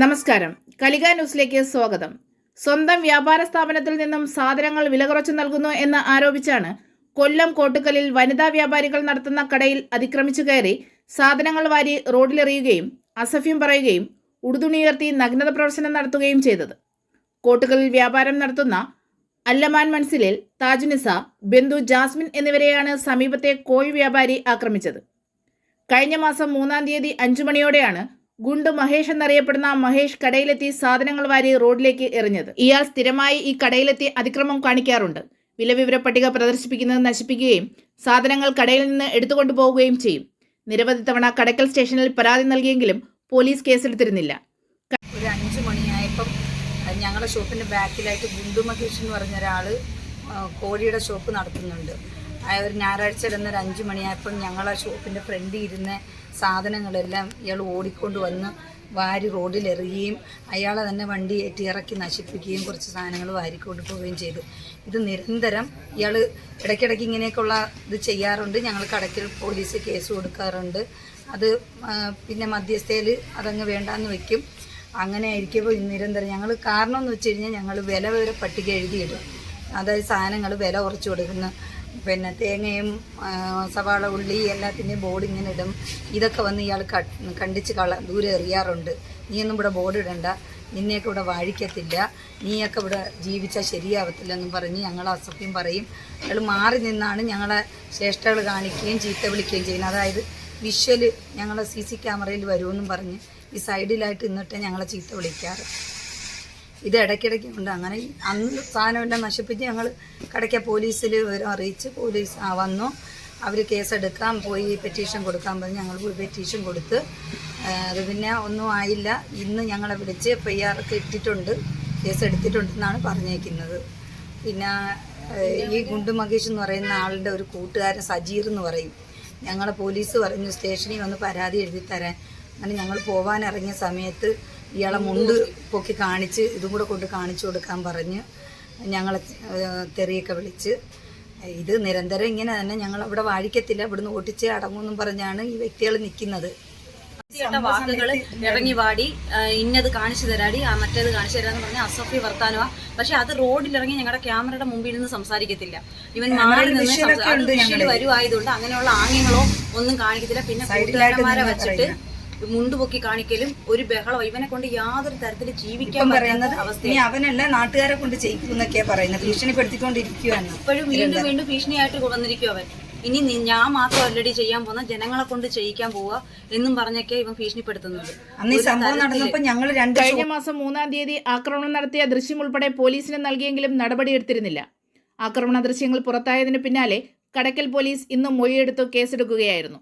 നമസ്കാരം. കലിക ന്യൂസിലേക്ക് സ്വാഗതം. സ്വന്തം വ്യാപാര സ്ഥാപനത്തിൽ നിന്നും സാധനങ്ങൾ വില കുറച്ച് നൽകുന്നു എന്ന് ആരോപിച്ചാണ് കൊല്ലം കോട്ടുകലിൽ വനിതാ വ്യാപാരികൾ നടത്തുന്ന കടയിൽ അതിക്രമിച്ചു കയറി സാധനങ്ങൾ വാരി റോഡിലെറിയുകയും അസഫ്യം പറയുകയും ഉടുതുണിയുയർത്തി നഗ്നത പ്രവർത്തനം നടത്തുകയും ചെയ്തത്. കോട്ടുകലിൽ വ്യാപാരം നടത്തുന്ന അല്ലമാൻ മൻസിലിൽ താജുനിസ ബന്ധു ജാസ്മിൻ എന്നിവരെയാണ് സമീപത്തെ കോഴി വ്യാപാരി ആക്രമിച്ചത്. കഴിഞ്ഞ മാസം മൂന്നാം തീയതി അഞ്ചു മണിയോടെയാണ് ഗുണ്ട് മഹേഷ് എന്നറിയപ്പെടുന്ന മഹേഷ് കടയിലെത്തി സാധനങ്ങൾ വാരി റോഡിലേക്ക് എറിഞ്ഞത്. ഇയാൾ സ്ഥിരമായി ഈ കടയിലെത്തി അതിക്രമം കാണിക്കാറുണ്ട്. വിലവിവര പട്ടിക പ്രദർശിപ്പിക്കുന്നത് നശിപ്പിക്കുകയും സാധനങ്ങൾ കടയിൽ നിന്ന് എടുത്തുകൊണ്ടു പോവുകയും ചെയ്യും. നിരവധി തവണ കടക്കൽ സ്റ്റേഷനിൽ പരാതി നൽകിയെങ്കിലും പോലീസ് കേസെടുത്തിരുന്നില്ല. ഒരു അഞ്ച് മണിയായപ്പം ഞങ്ങളുടെ ഷോപ്പിന്റെ ബാക്കിലായിട്ട് ഗുണ്ടു മഹേഷ് എന്ന് പറഞ്ഞ ഒരാൾ കോഴിയുടെ ഷോപ്പ് നടത്തുന്നുണ്ട്. ഒരു ഞായറാഴ്ച ഇടുന്ന ഒരു അഞ്ച് മണിയായപ്പം ഞങ്ങളെ ഷോപ്പിന്റെ ഫ്രണ്ടിൽ ഇരുന്ന സാധനങ്ങളെല്ലാം ഇയാൾ ഓടിക്കൊണ്ട് വന്ന് വാരി റോഡിലെറിയുകയും അയാളെ തന്നെ വണ്ടി ഏറ്റി ഇറക്കി നശിപ്പിക്കുകയും കുറച്ച് സാധനങ്ങൾ വാരിക്കൊണ്ട് പോവുകയും ചെയ്തു. ഇത് നിരന്തരം ഇയാൾ ഇടയ്ക്കിടയ്ക്ക് ഇങ്ങനെയൊക്കെയുള്ള ഇത് ചെയ്യാറുണ്ട്. ഞങ്ങൾ കടയ്ക്കൽ പോലീസ് കേസ് കൊടുക്കാറുണ്ട്. അത് പിന്നെ മധ്യസ്ഥയിൽ അതങ്ങ് വേണ്ടാന്ന് വെക്കും. അങ്ങനെ ആയിരിക്കുമ്പോൾ നിരന്തരം ഞങ്ങൾ കാരണം എന്ന് വെച്ച് കഴിഞ്ഞാൽ ഞങ്ങൾ വില വരെ പട്ടിക എഴുതിയിടും. അതായത് സാധനങ്ങൾ വില കുറച്ച് കൊടുക്കുന്ന. പിന്നെ തേങ്ങയും സവാള ഉള്ളി എല്ലാത്തിന്റെയും ബോർഡ് ഇങ്ങനെ ഇടും. ഇതൊക്കെ വന്ന് ഇയാൾ കണ്ടിച്ച് കള ദൂരെ എറിയാറുണ്ട്. നീയൊന്നും ഇവിടെ ബോർഡ് ഇടണ്ട. നിന്നെയൊക്കെ ഇവിടെ വാഴിക്കത്തില്ല. നീയൊക്കെ ഇവിടെ ജീവിച്ചാൽ ശരിയാവത്തില്ലെന്നും പറഞ്ഞ് ഞങ്ങൾ അസഭ്യം പറയും. അയാൾ മാറി നിന്നാണ് ഞങ്ങളെ ശ്രേഷ്ഠകൾ കാണിക്കുകയും ചീത്ത വിളിക്കുകയും ചെയ്യുന്നത്. അതായത് വിഷ്വൽ ഞങ്ങളെ സി സി ക്യാമറയിൽ വരുമെന്നും പറഞ്ഞ് ഈ സൈഡിലായിട്ട് നിന്നിട്ട് ഞങ്ങളെ ചീത്ത വിളിക്കാറ്. ഇത് ഇടയ്ക്കിടയ്ക്ക് ഉണ്ട്. അങ്ങനെ അന്ന് സാധനമെല്ലാം നശിപ്പിച്ച് ഞങ്ങൾ കടയ്ക്ക പോലീസിൽ വിവരം അറിയിച്ച് പോലീസ് വന്നു. അവർ കേസെടുക്കാൻ പോയി പെറ്റീഷൻ കൊടുക്കാൻ പറഞ്ഞ്. ഞങ്ങൾ പോയി പെറ്റീഷൻ കൊടുത്ത്. അത് പിന്നെ ഒന്നും ആയില്ല. ഇന്ന് ഞങ്ങളെ വിളിച്ച് എഫ് ഐ ആർ ഒക്കെ ഇട്ടിട്ടുണ്ട്. കേസ് എടുത്തിട്ടുണ്ടെന്നാണ് പറഞ്ഞേക്കുന്നത്. പിന്നെ ഈ ഗുണ്ടു മഹേഷ് എന്ന് പറയുന്ന ആളുടെ ഒരു കൂട്ടുകാരൻ സജീർ എന്ന് പറയും. ഞങ്ങളെ പോലീസ് പറഞ്ഞു സ്റ്റേഷനിൽ വന്ന് പരാതി എഴുതി തരാൻ അങ്ങനെ ഞങ്ങൾ പോകാനിറങ്ങിയ സമയത്ത് ഇയാളെ മുണ്ട് പൊക്കി കാണിച്ച് ഇതും കൂടെ കൊണ്ട് കാണിച്ചു കൊടുക്കാൻ പറഞ്ഞ് ഞങ്ങളെ തെറിയൊക്കെ വിളിച്ച്. ഇത് നിരന്തരം ഇങ്ങനെ തന്നെ ഞങ്ങൾ അവിടെ വാഴിക്കത്തില്ല ഇവിടുന്ന് ഓട്ടിച്ച് അടങ്ങുമെന്നും പറഞ്ഞാണ് ഈ വ്യക്തികൾ നിൽക്കുന്നത്. വാക്കുകൾ ഇറങ്ങി വാടി ഇന്നത് കാണിച്ചു തരാടി ആ മറ്റേത് കാണിച്ചു തരാന്ന് പറഞ്ഞ അസഫി വർത്താനമാ. പക്ഷെ അത് റോഡിലിറങ്ങി ഞങ്ങളുടെ ക്യാമറയുടെ മുമ്പിൽ നിന്ന് സംസാരിക്കത്തില്ല. ഇവൻ മാറി നിന്ന് വരുവായതുകൊണ്ട് അങ്ങനെയുള്ള ആംഗ്യങ്ങളോ ഒന്നും കാണിക്കത്തില്ല. പിന്നെ കൂട്ടുകാരന്മാരെ വെച്ചിട്ട് മുണ്ട് പൊക്കി കാണിക്കലും ഒരു ബഹളം. ഇവനെ കൊണ്ട് യാതൊരു തരത്തിൽ ജീവിക്കാൻ പറയുന്നത് അവസ്ഥ ഇനി അവനല്ല നാട്ടുകാരെ കൊണ്ട് ചെയ്യിക്കുന്നൊക്കെയാ പറയുന്നത്. ഭീഷണിപ്പെടുത്തിക്കൊണ്ടിരിക്കുകയാണ് ഇപ്പോഴും വീണ്ടും വീണ്ടും ഭീഷണിയായിട്ട് വന്നിരിക്കും അവൻ. ഇനി ഞാൻ മാത്രം ഓൾറെഡി ചെയ്യാൻ പോകുന്ന ജനങ്ങളെ കൊണ്ട് ചെയ്യിക്കാൻ പോവുക എന്നും പറഞ്ഞൊക്കെ ഇവൻ ഭീഷണിപ്പെടുത്തുന്നത്. അന്ന് ഈ സംഭവം നടന്നപ്പോൾ ഞങ്ങൾ രണ്ട് കഴിഞ്ഞ മാസം മൂന്നാം തീയതി ആക്രമണം നടത്തിയ ദൃശ്യം ഉൾപ്പെടെ പോലീസിന് നൽകിയെങ്കിലും നടപടിയെടുത്തിരുന്നില്ല ആക്രമണ ദൃശ്യങ്ങൾ പുറത്തായതിനു പിന്നാലെ കടക്കൽ പോലീസ് ഇന്ന് മൊഴിയെടുത്തു കേസെടുക്കുകയായിരുന്നു.